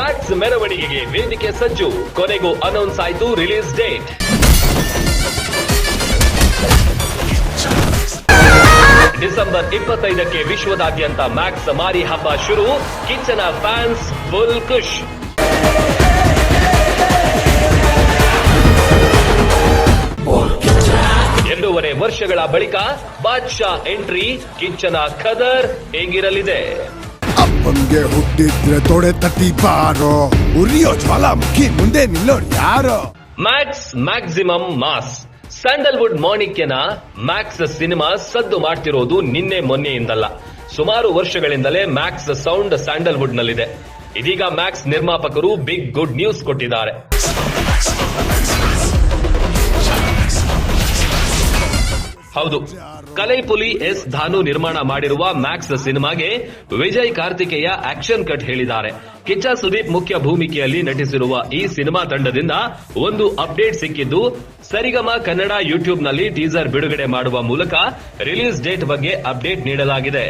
Max ಮೆರವಣಿಗೆಗೆ ವೇದಿಕೆ ಸಜ್ಜು. ಕೊನೆಗೂ ಅನೌನ್ಸ್ ಆಯಿತು ರಿಲೀಸ್ ಡೇಟ್ ಡಿಸೆಂಬರ್ ಇಪ್ಪತ್ತೈದಕ್ಕೆ ವಿಶ್ವದಾದ್ಯಂತ ಮ್ಯಾಕ್ಸ್ ಮಾರಿ ಹಬ್ಬ ಶುರು. ಕಿಚ್ಚನ ಫ್ಯಾನ್ಸ್ ಫುಲ್ ಖುಷ್. ಎರಡೂವರೆ ವರ್ಷಗಳ ಬಳಿಕ ಬಾದ್ಶಾ ಎಂಟ್ರಿ ಕಿಚ್ಚನ ಖದರ್ ಹೇಗಿರಲಿದೆ? ಅಪ್ಪಂಗೆ ಹುಟ್ಟಿದ್ರೆ ತೊಡೆ ತಟ್ಟಿ ಬಾರೋ. ಉರಿಯೋ ಜ್ವಾಲಾಮುಖಿ ಮುಂದೆ ನಿಲ್ಲೋರು ಯಾರೋ. ಮ್ಯಾಕ್ಸ್ ಮ್ಯಾಕ್ಸಿಮಮ್ ಮಾಸ್ ಸ್ಯಾಂಡಲ್ವುಡ್ ಮಾಣಿಕ್ಯನ ಮ್ಯಾಕ್ಸ್ ಸಿನಿಮಾ ಸದ್ದು ಮಾಡ್ತಿರೋದು ನಿನ್ನೆ ಮೊನ್ನೆಯಿಂದಲ್ಲ. ಸುಮಾರು ವರ್ಷಗಳಿಂದಲೇ ಮ್ಯಾಕ್ಸ್ ಸೌಂಡ್ ಸ್ಯಾಂಡಲ್ವುಡ್ ನಲ್ಲಿದೆ ಇದೀಗ ಮ್ಯಾಕ್ಸ್ ನಿರ್ಮಾಪಕರು ಬಿಗ್ ಗುಡ್ ನ್ಯೂಸ್ ಕೊಟ್ಟಿದ್ದಾರೆ. ಹೌದು. ಕಲೈಪುಲಿ ಎಸ್ ಧಾನು ನಿರ್ಮಾಣ ಮಾಡಿರುವ ಮ್ಯಾಕ್ಸ್ ಸಿನಿಮಾಗೆ ವಿಜಯ್ ಕಾರ್ತಿಕೇಯ ಆಕ್ಷನ್ ಕಟ್ ಹೇಳಿದ್ದಾರೆ. ಕಿಚ್ಚ ಸುದೀಪ್ ಮುಖ್ಯ ಭೂಮಿಕೆಯಲ್ಲಿ ನಟಿಸಿರುವ ಈ ಸಿನಿಮಾ ತಂಡದಿಂದ ಒಂದು ಅಪ್ಡೇಟ್ ಸಿಕ್ಕಿದ್ದು, ಸರಿಗಮ ಕನ್ನಡ ಯೂಟ್ಯೂಬ್ನಲ್ಲಿ ಟೀಸರ್ ಬಿಡುಗಡೆ ಮಾಡುವ ಮೂಲಕ ರಿಲೀಸ್ ಡೇಟ್ ಬಗ್ಗೆ ಅಪ್ಡೇಟ್ ನೀಡಲಾಗಿದೆ.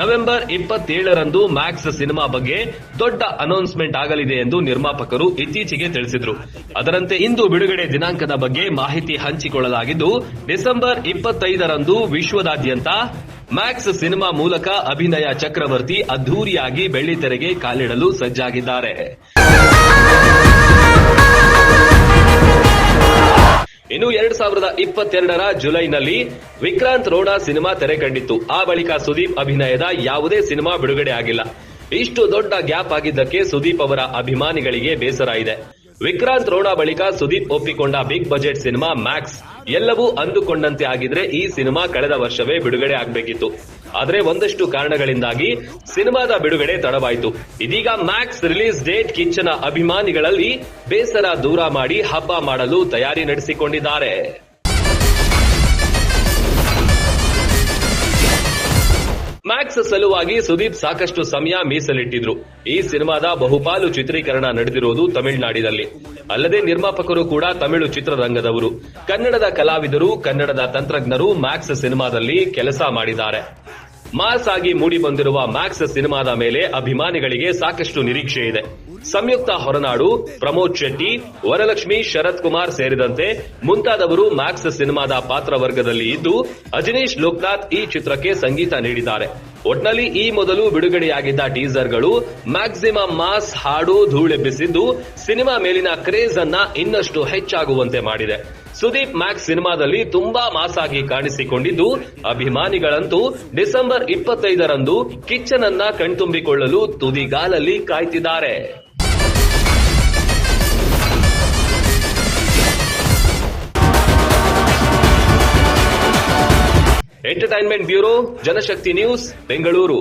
ನವೆಂಬರ್ ಇಪ್ಪತ್ತೇಳರಂದು ಮ್ಯಾಕ್ಸ್ ಸಿನಿಮಾ ಬಗ್ಗೆ ದೊಡ್ಡ ಅನೌನ್ಸ್ಮೆಂಟ್ ಆಗಲಿದೆ ಎಂದು ನಿರ್ಮಾಪಕರು ಇತ್ತೀಚೆಗೆ ತಿಳಿಸಿದರು. ಅದರಂತೆ ಇಂದು ಬಿಡುಗಡೆ ದಿನಾಂಕದ ಬಗ್ಗೆ ಮಾಹಿತಿ ಹಂಚಿಕೊಳ್ಳಲಾಗಿದ್ದು, ಡಿಸೆಂಬರ್ ಇಪ್ಪತ್ತೈದರಂದು ವಿಶ್ವದಾದ್ಯಂತ ಮ್ಯಾಕ್ಸ್ ಸಿನಿಮಾ ಮೂಲಕ ಅಭಿನಯ ಚಕ್ರವರ್ತಿ ಅದ್ಧೂರಿಯಾಗಿ ಬೆಳ್ಳಿತೆರೆಗೆ ಕಾಲಿಡಲು ಸಜ್ಜಾಗಿದ್ದಾರೆ. ಇನ್ನು ಎರಡ್ ಸಾವಿರದ ಇಪ್ಪತ್ತೆರಡರ ಜುಲೈನಲ್ಲಿ ವಿಕ್ರಾಂತ್ ರೋಣ ಸಿನಿಮಾ ತೆರೆ ಕಂಡಿತ್ತು. ಆ ಬಳಿಕ ಸುದೀಪ್ ಅಭಿನಯದ ಯಾವುದೇ ಸಿನಿಮಾ ಬಿಡುಗಡೆ ಆಗಿಲ್ಲ. ಇಷ್ಟು ದೊಡ್ಡ ಗ್ಯಾಪ್ ಆಗಿದ್ದಕ್ಕೆ ಸುದೀಪ್ ಅವರ ಅಭಿಮಾನಿಗಳಿಗೆ ಬೇಸರ ಇದೆ. ವಿಕ್ರಾಂತ್ ರೋಣ ಬಳಿಕ ಸುದೀಪ್ ಒಪ್ಪಿಕೊಂಡ ಬಿಗ್ ಬಜೆಟ್ ಸಿನಿಮಾ ಮ್ಯಾಕ್ಸ್ ಎಲ್ಲವೂ ಅಂದುಕೊಂಡಂತೆ ಆಗಿದ್ರೆ ಈ ಸಿನಿಮಾ ಕಳೆದ ವರ್ಷವೇ ಬಿಡುಗಡೆ ಆಗಬೇಕಿತ್ತು. ಆದ್ರೆ ಒಂದಷ್ಟು ಕಾರಣಗಳಿಂದಾಗಿ ಸಿನಿಮಾದ ಬಿಡುಗಡೆ ತಡವಾಯಿತು. ಇದೀಗ ಮ್ಯಾಕ್ಸ್ ರಿಲೀಸ್ ಡೇಟ್ ಕಿಚ್ಚನ ಅಭಿಮಾನಿಗಳಲ್ಲಿ ಬೇಸರ ದೂರ ಮಾಡಿ ಹಬ್ಬ ಮಾಡಲು ತಯಾರಿ ನಡೆಸಿಕೊಂಡಿದ್ದಾರೆ. ಮ್ಯಾಕ್ಸ್ ಸಲುವಾಗಿ ಸುದೀಪ್ ಸಾಕಷ್ಟು ಸಮಯ ಮೀಸಲಿಟ್ಟಿದ್ರು. ಈ ಸಿನಿಮಾದ ಬಹುಪಾಲು ಚಿತ್ರೀಕರಣ ನಡೆದಿರುವುದು ತಮಿಳುನಾಡಿನಲ್ಲಿ. ಅಲ್ಲದೆ ನಿರ್ಮಾಪಕರು ಕೂಡ ತಮಿಳು ಚಿತ್ರರಂಗದವರು. ಕನ್ನಡದ ಕಲಾವಿದರು, ಕನ್ನಡದ ತಂತ್ರಜ್ಞರು ಮ್ಯಾಕ್ಸ್ ಸಿನಿಮಾದಲ್ಲಿ ಕೆಲಸ ಮಾಡಿದ್ದಾರೆ. ಮಾಸ್ ಆಗಿ ಮೂಡಿ ಬಂದಿರುವ ಮ್ಯಾಕ್ಸ್ ಸಿನಿಮಾದ ಮೇಲೆ ಅಭಿಮಾನಿಗಳಿಗೆ ಸಾಕಷ್ಟು ನಿರೀಕ್ಷೆ ಇದೆ. ಸಂಯುಕ್ತ ಹೊರನಾಡು, ಪ್ರಮೋದ್ ಶೆಟ್ಟಿ, ವರಲಕ್ಷ್ಮಿ, ಶರತ್ ಕುಮಾರ್ ಸೇರಿದಂತೆ ಮುಂತಾದವರು ಮ್ಯಾಕ್ಸ್ ಸಿನಿಮಾದ ಪಾತ್ರ ವರ್ಗದಲ್ಲಿ ಇದ್ದು, ಅಜನೀಶ್ ಲೋಕನಾಥ್ ಈ ಚಿತ್ರಕ್ಕೆ ಸಂಗೀತ ನೀಡಿದ್ದಾರೆ. ಒಟ್ನಲ್ಲಿ ಈ ಮೊದಲು ಬಿಡುಗಡೆಯಾಗಿದ್ದ ಟೀಸರ್ಗಳು ಮ್ಯಾಕ್ಸಿಮಮ್ ಮಾಸ್ ಹಾಡು ಧೂಳೆಬ್ಬಿಸಿದ್ದು, ಸಿನಿಮಾ ಮೇಲಿನ ಕ್ರೇಜ್ ಅನ್ನ ಇನ್ನಷ್ಟು ಹೆಚ್ಚಾಗುವಂತೆ ಮಾಡಿದೆ. ಸುದೀಪ್ ಮ್ಯಾಕ್ಸ್ ಸಿನಿಮಾದಲ್ಲಿ ತುಂಬಾ ಮಾಸಾಗಿ ಕಾಣಿಸಿಕೊಂಡಿದ್ದು, ಅಭಿಮಾನಿಗಳಂತೂ ಡಿಸೆಂಬರ್ ಇಪ್ಪತ್ತೈದರಂದು ಕಿಚ್ಚನನ್ನ ಕಣ್ತುಂಬಿಕೊಳ್ಳಲು ತುದಿಗಾಲಲ್ಲಿ ಕಾಯ್ತಿದ್ದಾರೆ. Entertainment bureau Janashakti news Bengaluru